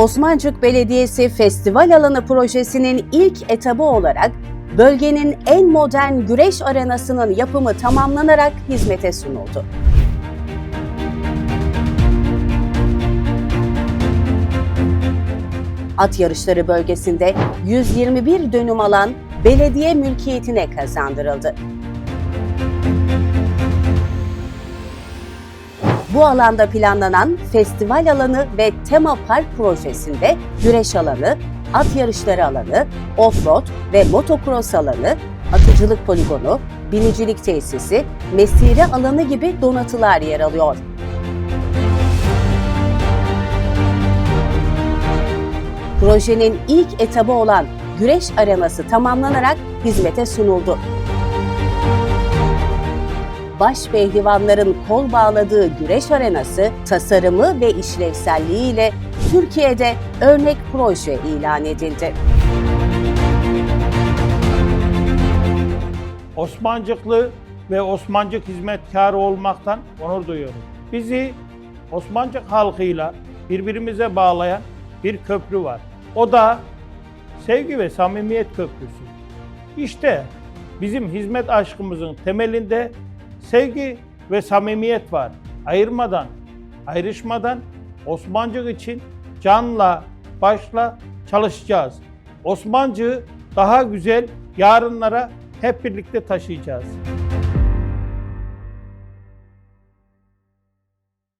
Osmancık Belediyesi Festival Alanı projesinin ilk etabı olarak bölgenin en modern güreş arenasının yapımı tamamlanarak hizmete sunuldu. At yarışları bölgesinde 121 dönüm alan belediye mülkiyetine kazandırıldı. Bu alanda planlanan festival alanı ve tema park projesinde güreş alanı, at yarışları alanı, offroad ve motocross alanı, atıcılık poligonu, binicilik tesisi, mesire alanı gibi donatılar yer alıyor. Projenin ilk etabı olan güreş arenası tamamlanarak hizmete sunuldu baş pehlivanların kol bağladığı güreş arenası tasarımı ve işlevselliğiyle Türkiye'de örnek proje ilan edildi. Osmancıklı ve Osmancık hizmetkarı olmaktan onur duyuyorum. Bizi Osmancık halkıyla birbirimize bağlayan bir köprü var. O da sevgi ve samimiyet köprüsü. İşte bizim hizmet aşkımızın temelinde sevgi ve samimiyet var. Ayırmadan, ayrışmadan Osmancık için canla, başla çalışacağız. Osmancığı daha güzel yarınlara hep birlikte taşıyacağız.